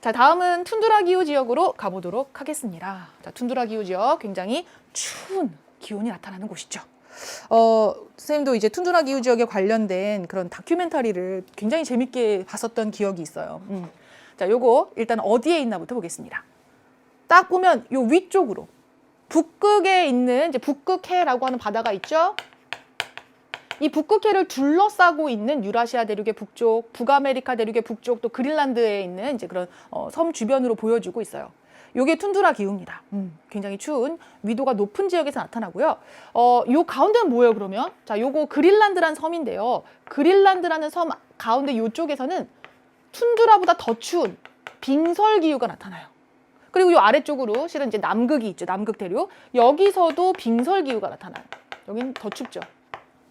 자, 다음은 툰드라 기후 지역으로 가보도록 하겠습니다. 자, 툰드라 기후 지역 굉장히 추운 기온이 나타나는 곳이죠. 어, 선생님도 이제 툰드라 기후 지역에 관련된 그런 다큐멘터리를 굉장히 재밌게 봤었던 기억이 있어요. 음. 자, 요거 일단 어디에 있나부터 보겠습니다. 딱 보면 요 위쪽으로 북극에 있는 이제 북극해라고 하는 바다가 있죠. 이 북극해를 둘러싸고 있는 유라시아 대륙의 북쪽, 북아메리카 대륙의 북쪽, 또 그린란드에 있는 이제 그런 어, 섬 주변으로 보여주고 있어요. 요게 툰드라 기후입니다. 음, 굉장히 추운 위도가 높은 지역에서 나타나고요. 어, 요 가운데는 뭐예요, 그러면? 자, 요거 그린란드라는 섬인데요. 그린란드라는 섬 가운데 요쪽에서는 툰드라보다 더 추운 빙설 기후가 나타나요. 그리고 요 아래쪽으로 실은 이제 남극이 있죠. 남극 대륙. 여기서도 빙설 기후가 나타나요. 여긴 더 춥죠.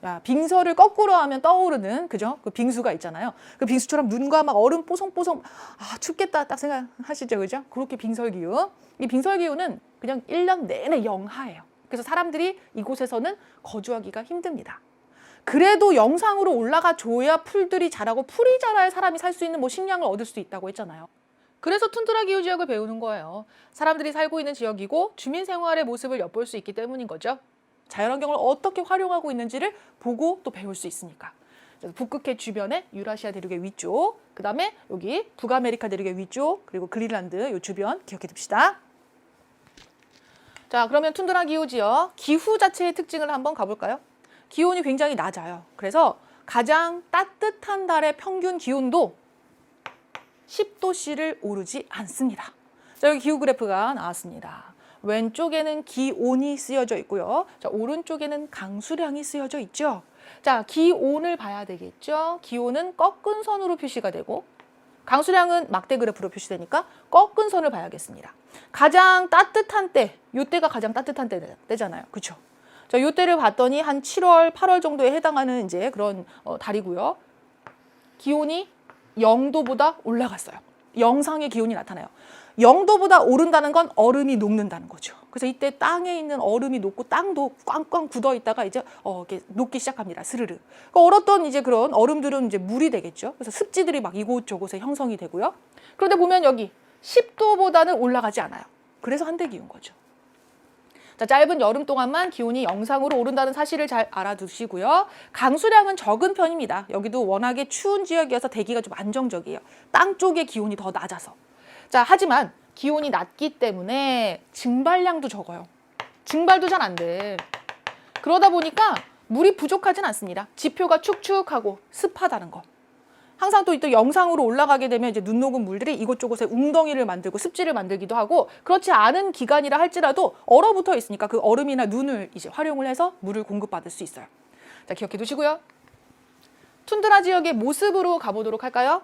야, 빙설을 거꾸로 하면 떠오르는 그죠? 그 빙수가 있잖아요. 그 빙수처럼 눈과 막 얼음 뽀송뽀송 아 춥겠다 딱 생각하시죠, 그죠? 그렇게 빙설 기후. 이 빙설 기후는 그냥 일년 내내 영하예요. 그래서 사람들이 이곳에서는 거주하기가 힘듭니다. 그래도 영상으로 올라가 줘야 풀들이 자라고 풀이 자라야 사람이 살 수 있는 뭐 식량을 얻을 수 있다고 했잖아요. 그래서 툰드라 기후 지역을 배우는 거예요. 사람들이 살고 있는 지역이고 주민 생활의 모습을 엿볼 수 있기 때문인 거죠. 자연환경을 어떻게 활용하고 있는지를 보고 또 배울 수 있으니까. 그래서 북극해 주변에 유라시아 대륙의 위쪽, 그 다음에 여기 북아메리카 대륙의 위쪽, 그리고 그린란드 요 주변 기억해 둡시다. 자, 그러면 툰드라 기후 지역 기후 자체의 특징을 한번 가볼까요? 기온이 굉장히 낮아요. 그래서 가장 따뜻한 달의 평균 기온도 10도씨를 오르지 않습니다. 자, 여기 기후 그래프가 나왔습니다. 왼쪽에는 기온이 쓰여져 있고요. 자, 오른쪽에는 강수량이 쓰여져 있죠. 자, 기온을 봐야 되겠죠. 기온은 꺾은 선으로 표시가 되고 강수량은 막대 그래프로 표시되니까 꺾은 선을 봐야겠습니다. 가장 따뜻한 때, 요 때가 가장 따뜻한 때, 때잖아요. 그렇죠? 자, 요 때를 봤더니 한 7월, 8월 정도에 해당하는 이제 그런 어, 달이고요. 기온이 0도보다 올라갔어요. 영상의 기온이 나타나요. 0도보다 오른다는 건 얼음이 녹는다는 거죠. 그래서 이때 땅에 있는 얼음이 녹고 땅도 꽝꽝 굳어 있다가 이제 어, 이렇게 녹기 시작합니다. 스르르. 그 얼었던 이제 그런 얼음들은 이제 물이 되겠죠. 그래서 습지들이 막 이곳저곳에 형성이 되고요. 그런데 보면 여기 10도보다는 올라가지 않아요. 그래서 한대 기온 거죠. 자, 짧은 여름 동안만 기온이 영상으로 오른다는 사실을 잘 알아두시고요. 강수량은 적은 편입니다. 여기도 워낙에 추운 지역이어서 대기가 좀 안정적이에요. 땅 쪽의 기온이 더 낮아서. 자, 하지만 기온이 낮기 때문에 증발량도 적어요. 증발도 잘 안 돼. 그러다 보니까 물이 부족하진 않습니다. 지표가 축축하고 습하다는 거. 항상 또, 또 영상으로 올라가게 되면 이제 눈 녹은 물들이 이곳저곳에 웅덩이를 만들고 습지를 만들기도 하고 그렇지 않은 기간이라 할지라도 얼어붙어 있으니까 그 얼음이나 눈을 이제 활용을 해서 물을 공급받을 수 있어요. 자, 기억해 두시고요. 툰드라 지역의 모습으로 가보도록 할까요?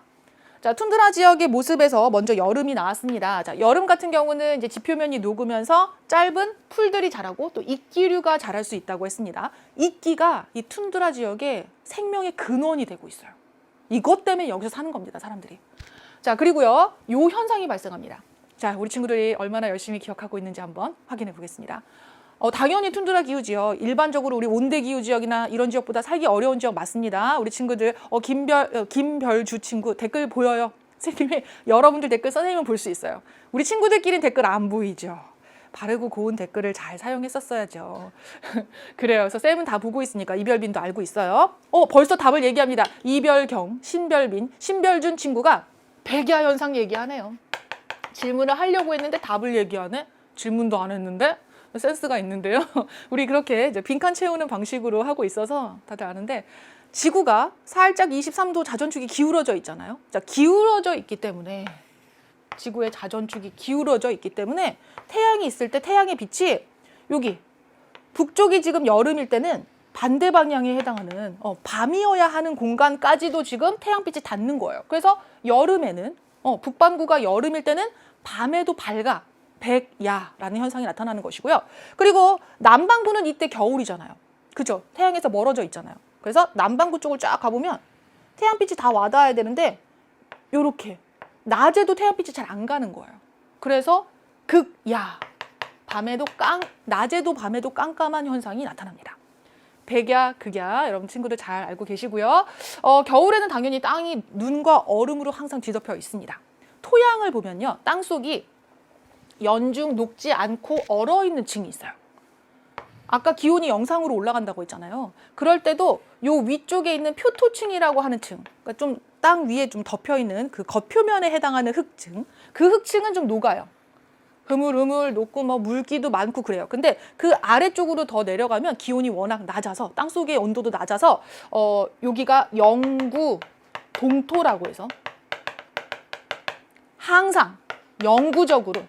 자, 툰드라 지역의 모습에서 먼저 여름이 나왔습니다. 자, 여름 같은 경우는 이제 지표면이 녹으면서 짧은 풀들이 자라고 또 이끼류가 자랄 수 있다고 했습니다. 이끼가 이 툰드라 지역의 생명의 근원이 되고 있어요. 이것 때문에 여기서 사는 겁니다, 사람들이. 자, 그리고요, 요 현상이 발생합니다. 자, 우리 친구들이 얼마나 열심히 기억하고 있는지 한번 확인해 보겠습니다. 어, 당연히 툰드라 기후 지역, 일반적으로 우리 온대 기후 지역이나 이런 지역보다 살기 어려운 지역 맞습니다. 우리 친구들, 어, 김별, 어, 김별주 친구 댓글 보여요. 선생님이 여러분들 댓글 선생님은 볼 수 있어요. 우리 친구들끼리는 댓글 안 보이죠. 바르고 고운 댓글을 잘 사용했었어야죠. 그래요. 그래서 쌤은 다 보고 있으니까 이별빈도 알고 있어요. 어, 벌써 답을 얘기합니다. 이별경, 신별빈, 신별준 친구가 백야 현상 얘기하네요. 질문을 하려고 했는데 답을 얘기하네. 질문도 안 했는데 센스가 있는데요. 우리 그렇게 이제 빈칸 채우는 방식으로 하고 있어서 다들 아는데 지구가 살짝 23도 자전축이 기울어져 있잖아요. 자, 기울어져 있기 때문에 지구의 자전축이 기울어져 있기 때문에 태양이 있을 때 태양의 빛이 여기 북쪽이 지금 여름일 때는 반대 방향에 해당하는 어, 밤이어야 하는 공간까지도 지금 태양빛이 닿는 거예요. 그래서 여름에는 어, 북반구가 여름일 때는 밤에도 밝아 백야라는 현상이 나타나는 것이고요. 그리고 남반구는 이때 겨울이잖아요. 그죠? 태양에서 멀어져 있잖아요. 그래서 남반구 쪽을 쫙 가보면 태양빛이 다 와닿아야 되는데 요렇게 낮에도 태양빛이 잘 안 가는 거예요. 그래서 극야 밤에도 깡 낮에도 밤에도 깜깜한 현상이 나타납니다. 백야, 극야 여러분 친구들 잘 알고 계시고요. 어, 겨울에는 당연히 땅이 눈과 얼음으로 항상 뒤덮여 있습니다. 토양을 보면요. 땅 속이 연중 녹지 않고 얼어 있는 층이 있어요. 아까 기온이 영상으로 올라간다고 했잖아요. 그럴 때도 요 위쪽에 있는 표토층이라고 하는 층, 그러니까 좀 땅 위에 좀 덮여 있는 그 겉표면에 해당하는 흙층, 그 흙층은 좀 녹아요. 흐물흐물 녹고 뭐 물기도 많고 그래요. 근데 그 아래쪽으로 더 내려가면 기온이 워낙 낮아서 땅 속의 온도도 낮아서 어 여기가 영구 동토라고 해서 항상 영구적으로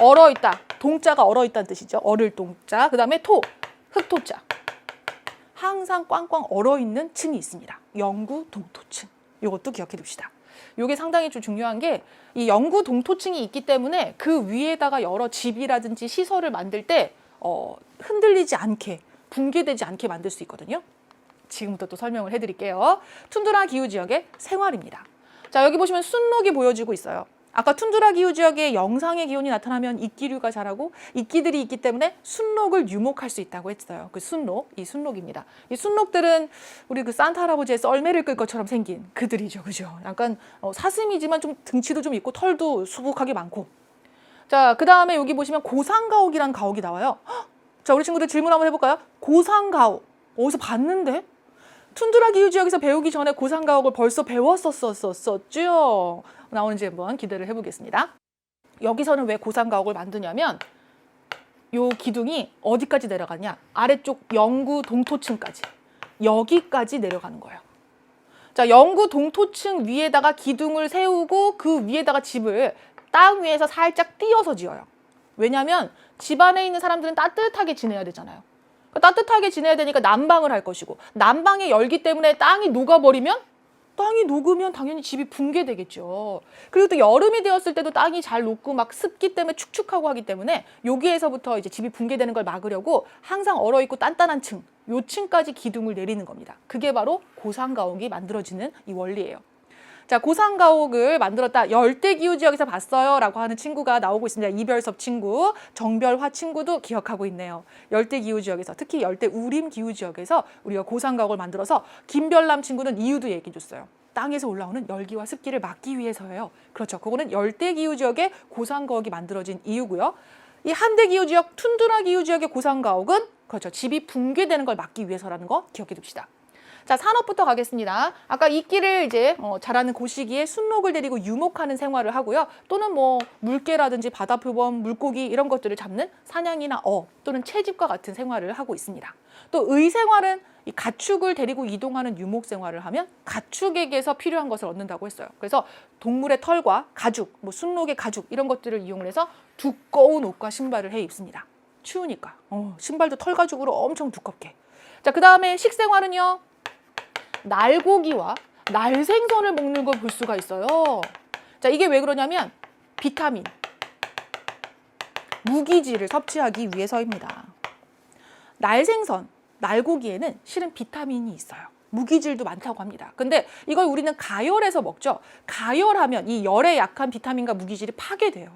얼어 있다. 동자가 얼어 있다는 뜻이죠. 얼을 동자. 그다음에 토 흑토자. 항상 꽝꽝 얼어 있는 층이 있습니다. 영구 동토층. 이것도 기억해 둡시다. 이게 상당히 좀 중요한 게 이 영구 동토층이 있기 때문에 그 위에다가 여러 집이라든지 시설을 만들 때 어, 흔들리지 않게 붕괴되지 않게 만들 수 있거든요. 지금부터 또 설명을 해드릴게요. 툰드라 기후 지역의 생활입니다. 자 여기 보시면 순록이 보여지고 있어요. 아까 툰드라 기후 지역에 영상의 기온이 나타나면 이끼류가 자라고 이끼들이 있기 때문에 순록을 유목할 수 있다고 했어요. 그 순록, 이 순록입니다. 이 순록들은 우리 그 산타 할아버지의 썰매를 끌 것처럼 생긴 그들이죠, 그죠? 약간 어, 사슴이지만 좀 등치도 좀 있고 털도 수북하게 많고. 자, 그 다음에 여기 보시면 고상가옥이라는 가옥이 나와요. 헉! 자, 우리 친구들 질문 한번 해볼까요? 고상가옥 어디서 봤는데? 툰드라 기후 지역에서 배우기 전에 고상가옥을 벌써 배웠었었었죠. 나오는지 한번 기대를 해보겠습니다. 여기서는 왜 고상가옥을 만드냐면 요 기둥이 어디까지 내려가냐? 아래쪽 영구 동토층까지 여기까지 내려가는 거예요. 자, 영구 동토층 위에다가 기둥을 세우고 그 위에다가 집을 땅 위에서 살짝 띄어서 지어요. 왜냐하면 집 안에 있는 사람들은 따뜻하게 지내야 되잖아요. 그러니까 따뜻하게 지내야 되니까 난방을 할 것이고 난방의 열기 때문에 땅이 녹아버리면 땅이 녹으면 당연히 집이 붕괴되겠죠. 그리고 또 여름이 되었을 때도 땅이 잘 녹고 막 습기 때문에 축축하고 하기 때문에 여기에서부터 이제 집이 붕괴되는 걸 막으려고 항상 얼어 있고 단단한 층, 요 층까지 기둥을 내리는 겁니다. 그게 바로 고상가옥이 만들어지는 이 원리예요. 자, 고상가옥을 만들었다. 열대기후 지역에서 봤어요 라고 하는 친구가 나오고 있습니다. 이별섭 친구, 정별화 친구도 기억하고 있네요. 열대기후 지역에서 특히 열대 우림 기후 지역에서 우리가 고상가옥을 만들어서 김별남 친구는 이유도 얘기해 줬어요. 땅에서 올라오는 열기와 습기를 막기 위해서예요. 그렇죠. 그거는 열대기후 지역에 고상가옥이 만들어진 이유고요. 이 한대기후 지역, 툰드라 기후 지역의 고상가옥은 그렇죠. 집이 붕괴되는 걸 막기 위해서라는 거 기억해 둡시다. 자, 산업부터 가겠습니다. 아까 이끼를 이제 어, 자라는 그 시기에 순록을 데리고 유목하는 생활을 하고요. 또는 뭐 물개라든지 바다 표범, 물고기 이런 것들을 잡는 사냥이나 어 또는 채집과 같은 생활을 하고 있습니다. 또 의생활은 이 가축을 데리고 이동하는 유목 생활을 하면 가축에게서 필요한 것을 얻는다고 했어요. 그래서 동물의 털과 가죽, 뭐 순록의 가죽 이런 것들을 이용해서 두꺼운 옷과 신발을 해 입습니다. 추우니까. 어, 신발도 털 가죽으로 엄청 두껍게. 자, 그 다음에 식생활은요. 날고기와 날생선을 먹는 걸 볼 수가 있어요. 자, 이게 왜 그러냐면 비타민, 무기질을 섭취하기 위해서입니다. 날생선, 날고기에는 실은 비타민이 있어요. 무기질도 많다고 합니다. 근데 이걸 우리는 가열해서 먹죠. 가열하면 이 열에 약한 비타민과 무기질이 파괴돼요.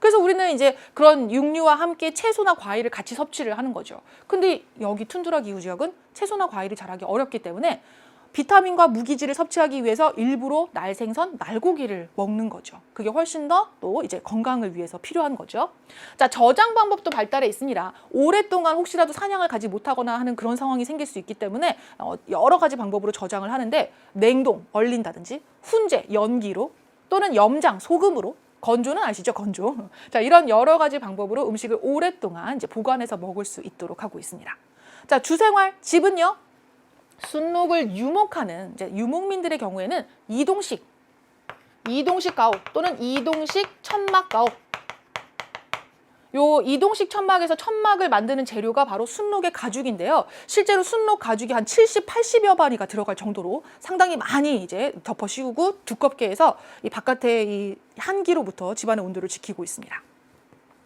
그래서 우리는 이제 그런 육류와 함께 채소나 과일을 같이 섭취를 하는 거죠. 근데 여기 툰드라 기후 지역은 채소나 과일이 자라기 어렵기 때문에 비타민과 무기질을 섭취하기 위해서 일부러 날생선, 날고기를 먹는 거죠. 그게 훨씬 더 또 이제 건강을 위해서 필요한 거죠. 자, 저장 방법도 발달해 있습니다. 오랫동안 혹시라도 사냥을 가지 못하거나 하는 그런 상황이 생길 수 있기 때문에 어, 여러 가지 방법으로 저장을 하는데 냉동, 얼린다든지 훈제, 연기로 또는 염장, 소금으로 건조는 아시죠? 건조. 자, 이런 여러 가지 방법으로 음식을 오랫동안 이제 보관해서 먹을 수 있도록 하고 있습니다. 자, 주생활, 집은요? 순록을 유목하는 이제 유목민들의 경우에는 이동식, 이동식 가옥 또는 이동식 천막 가옥. 요 이동식 천막에서 천막을 만드는 재료가 바로 순록의 가죽인데요. 실제로 순록 가죽이 한 70, 80여 마리가 들어갈 정도로 상당히 많이 이제 덮어 씌우고 두껍게 해서 이 바깥의 이 한기로부터 집안의 온도를 지키고 있습니다.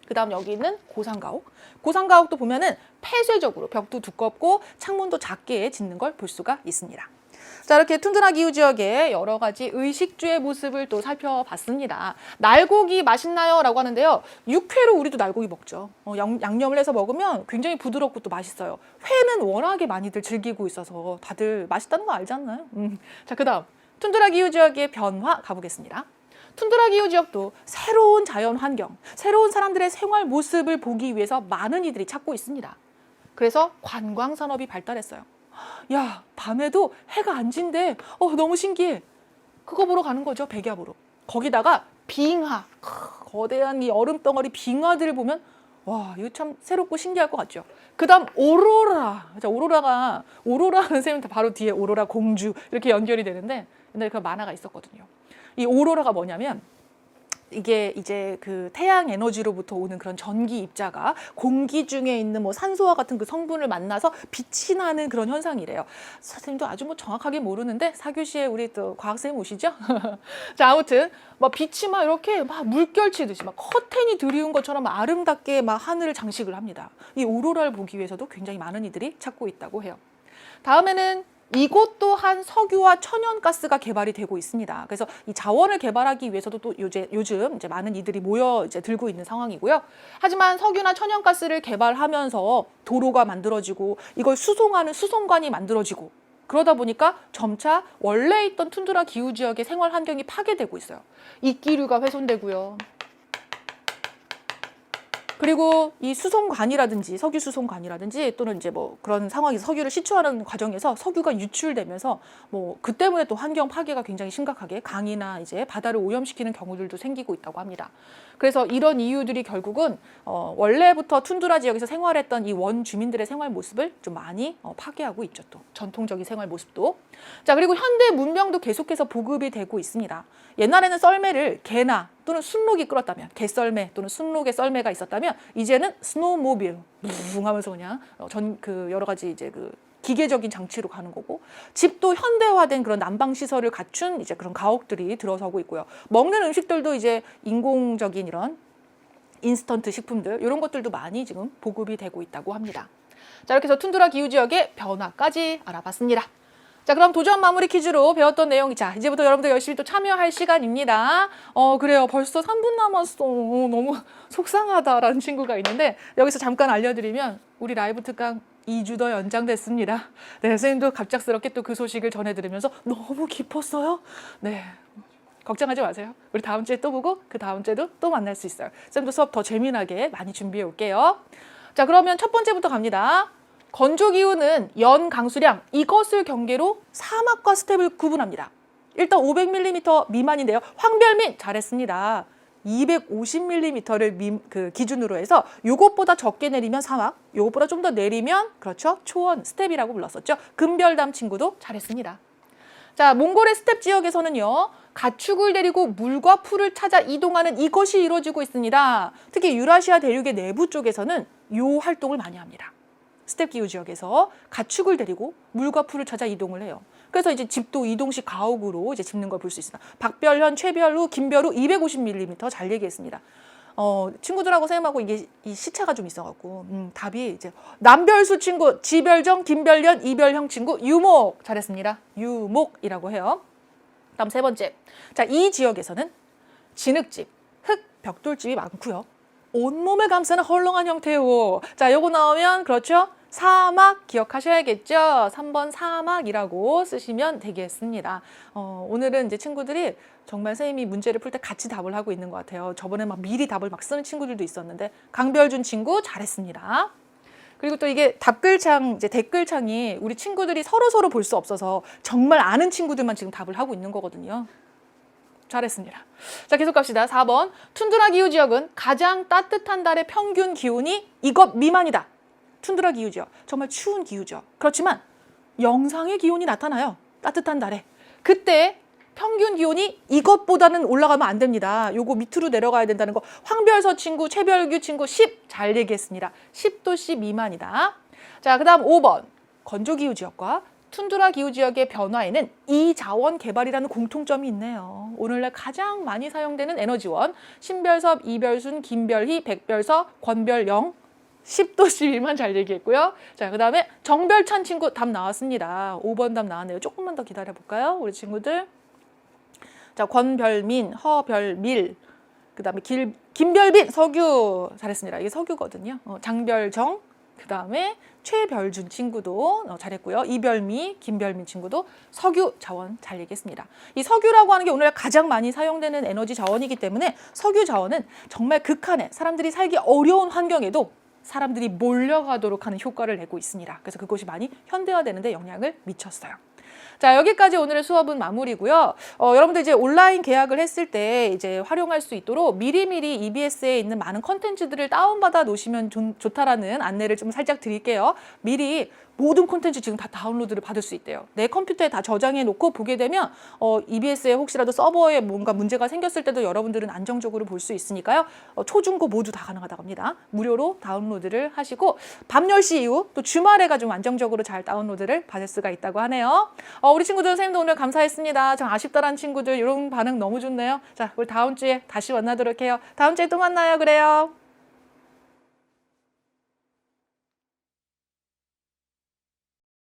그 다음 여기 있는 고상가옥. 고상가옥도 보면은 폐쇄적으로 벽도 두껍고 창문도 작게 짓는 걸 볼 수가 있습니다. 자 이렇게 툰드라 기후 지역의 여러 가지 의식주의 모습을 또 살펴봤습니다. 날고기 맛있나요? 라고 하는데요. 육회로 우리도 날고기 먹죠. 어, 양, 양념을 해서 먹으면 굉장히 부드럽고 또 맛있어요. 회는 워낙에 많이들 즐기고 있어서 다들 맛있다는 거 알지 않나요? 음. 자 그다음 툰드라 기후 지역의 변화 가보겠습니다. 툰드라 기후 지역도 새로운 자연 환경, 새로운 사람들의 생활 모습을 보기 위해서 많은 이들이 찾고 있습니다. 그래서 관광 산업이 발달했어요. 야, 밤에도 해가 안 진대. 어, 너무 신기해. 그거 보러 가는 거죠, 백야보러. 거기다가 빙하, 크, 거대한 이 얼음 덩어리 빙하들을 보면 와, 이거 참 새롭고 신기할 것 같죠. 그다음 오로라. 자, 오로라가 오로라는 선생님 바로 뒤에 오로라 공주 이렇게 연결이 되는데 옛날에 그 만화가 있었거든요. 이 오로라가 뭐냐면 이게 이제 그 태양 에너지로부터 오는 그런 전기 입자가 공기 중에 있는 뭐 산소와 같은 그 성분을 만나서 빛이 나는 그런 현상이래요. 선생님도 아주 뭐 정확하게 모르는데 사교시에 우리 또 과학 선생님 오시죠? 자 아무튼 막 빛이 막 이렇게 막 물결 치듯이 막 커튼이 드리운 것처럼 막 아름답게 막 하늘을 장식을 합니다. 이 오로라를 보기 위해서도 굉장히 많은 이들이 찾고 있다고 해요. 다음에는 이곳 또한 석유와 천연가스가 개발이 되고 있습니다. 그래서 이 자원을 개발하기 위해서도 또 요새, 요즘 이제 많은 이들이 모여 이제 들고 있는 상황이고요. 하지만 석유나 천연가스를 개발하면서 도로가 만들어지고 이걸 수송하는 수송관이 만들어지고 그러다 보니까 점차 원래 있던 툰드라 기후 지역의 생활 환경이 파괴되고 있어요. 이끼류가 훼손되고요. 그리고 이 수송관이라든지 석유 수송관이라든지 또는 이제 뭐 그런 상황에서 석유를 시추하는 과정에서 석유가 유출되면서 뭐 그 때문에 또 환경 파괴가 굉장히 심각하게 강이나 이제 바다를 오염시키는 경우들도 생기고 있다고 합니다. 그래서 이런 이유들이 결국은 어 원래부터 툰드라 지역에서 생활했던 이 원 주민들의 생활 모습을 좀 많이 어 파괴하고 있죠. 또 전통적인 생활 모습도. 자 그리고 현대 문명도 계속해서 보급이 되고 있습니다. 옛날에는 썰매를 개나 또는 순록이 끌었다면 개썰매 또는 순록의 썰매가 있었다면 이제는 스노우모빌 붕 하면서 그냥 전 그 여러 가지 이제 그 기계적인 장치로 가는 거고 집도 현대화된 그런 난방 시설을 갖춘 이제 그런 가옥들이 들어서고 있고요. 먹는 음식들도 이제 인공적인 이런 인스턴트 식품들 이런 것들도 많이 지금 보급이 되고 있다고 합니다. 자 이렇게 해서 툰드라 기후 지역의 변화까지 알아봤습니다. 자 그럼 도전 마무리 퀴즈로 배웠던 내용 자 이제부터 여러분들 열심히 또 참여할 시간입니다. 어 그래요 벌써 3분 남았어 어, 너무 속상하다라는 친구가 있는데 여기서 잠깐 알려드리면 우리 라이브 특강 2주 더 연장됐습니다. 네 선생님도 갑작스럽게 또 그 소식을 전해드리면서 너무 기뻤어요. 네 걱정하지 마세요. 우리 다음 주에 또 보고 그 다음 주에도 또 만날 수 있어요. 쌤도 수업 더 재미나게 많이 준비해 올게요. 자 그러면 첫 번째부터 갑니다. 건조 기후는 연 강수량 이것을 경계로 사막과 스텝을 구분합니다. 일단 500mm 미만인데요. 황별민 잘했습니다. 250mm를 미, 그 기준으로 해서 요것보다 적게 내리면 사막, 요것보다 좀 더 내리면 그렇죠 초원 스텝이라고 불렀었죠. 금별담 친구도 잘했습니다. 자, 몽골의 스텝 지역에서는요. 가축을 데리고 물과 풀을 찾아 이동하는 이것이 이루어지고 있습니다. 특히 유라시아 대륙의 내부 쪽에서는 요 활동을 많이 합니다. 스텝 기후 지역에서 가축을 데리고 물과 풀을 찾아 이동을 해요. 그래서 이제 집도 이동식 가옥으로 이제 짓는 걸 볼 수 있습니다. 박별현, 최별우, 김별우 250mm 잘 얘기했습니다. 어, 친구들하고 선생님하고 이게 이 시차가 좀 있어갖고 음, 답이 이제 남별수 친구, 지별정, 김별련, 이별형 친구 유목 잘했습니다. 유목이라고 해요. 다음 세 번째. 자, 이 지역에서는 진흙집, 흙, 벽돌집이 많고요. 온몸을 감싸는 헐렁한 형태요. 자, 요거 나오면 그렇죠? 사막 기억하셔야겠죠? 3번 사막이라고 쓰시면 되겠습니다. 어, 오늘은 이제 친구들이 정말 선생님이 문제를 풀 때 같이 답을 하고 있는 것 같아요. 저번에 막 미리 답을 막 쓰는 친구들도 있었는데 강별준 친구 잘했습니다. 그리고 또 이게 답글창 이제 댓글창이 우리 친구들이 서로 서로 볼 수 없어서 정말 아는 친구들만 지금 답을 하고 있는 거거든요. 잘했습니다. 자, 계속 갑시다. 4번. 툰드라 기후 지역은 가장 따뜻한 달의 평균 기온이 이것 미만이다. 툰드라 기후 지역. 정말 추운 기후죠. 그렇지만 영상의 기온이 나타나요. 따뜻한 달에. 그때 평균 기온이 이것보다는 올라가면 안 됩니다. 요거 밑으로 내려가야 된다는 거. 황별서 친구, 최별규 친구 10 잘 얘기했습니다. 10도씨 미만이다. 자, 그다음 5번. 건조 기후 지역과 툰드라 기후 지역의 변화에는 이자원 개발이라는 공통점이 있네요. 오늘날 가장 많이 사용되는 에너지원 신별섭, 이별순, 김별희, 백별서, 권별영 10도씨 미만 잘 얘기했고요. 자, 그 다음에 정별찬 친구 답 나왔습니다. 5번 답 나왔네요. 조금만 더 기다려 볼까요? 우리 친구들. 자, 권별민, 허별밀, 그 다음에 김별빈, 석유 잘했습니다. 이게 석유거든요. 어, 장별정, 그 다음에 최별준 친구도 어, 잘했고요. 이별미, 김별민 친구도 석유 자원 잘 얘기했습니다. 이 석유라고 하는 게 오늘 가장 많이 사용되는 에너지 자원이기 때문에 석유 자원은 정말 극한의 사람들이 살기 어려운 환경에도 사람들이 몰려가도록 하는 효과를 내고 있습니다. 그래서 그것이 많이 현대화되는 데 영향을 미쳤어요. 자 여기까지 오늘의 수업은 마무리고요. 어, 여러분들 이제 온라인 계약을 했을 때 이제 활용할 수 있도록 미리미리 EBS에 있는 많은 컨텐츠들을 다운받아 놓으시면 좋, 좋다라는 안내를 좀 살짝 드릴게요. 미리 모든 콘텐츠 지금 다 다운로드를 받을 수 있대요. 내 컴퓨터에 다 저장해 놓고 보게 되면 어, EBS에 혹시라도 서버에 뭔가 문제가 생겼을 때도 여러분들은 안정적으로 볼 수 있으니까요. 어, 초중고 모두 다 가능하다고 합니다. 무료로 다운로드를 하시고 밤 10시 이후 또 주말에가 좀 안정적으로 잘 다운로드를 받을 수가 있다고 하네요. 어, 우리 친구들 선생님도 오늘 감사했습니다. 좀 아쉽다라는 친구들 이런 반응 너무 좋네요. 자, 우리 다음 주에 다시 만나도록 해요. 다음 주에 또 만나요. 그래요.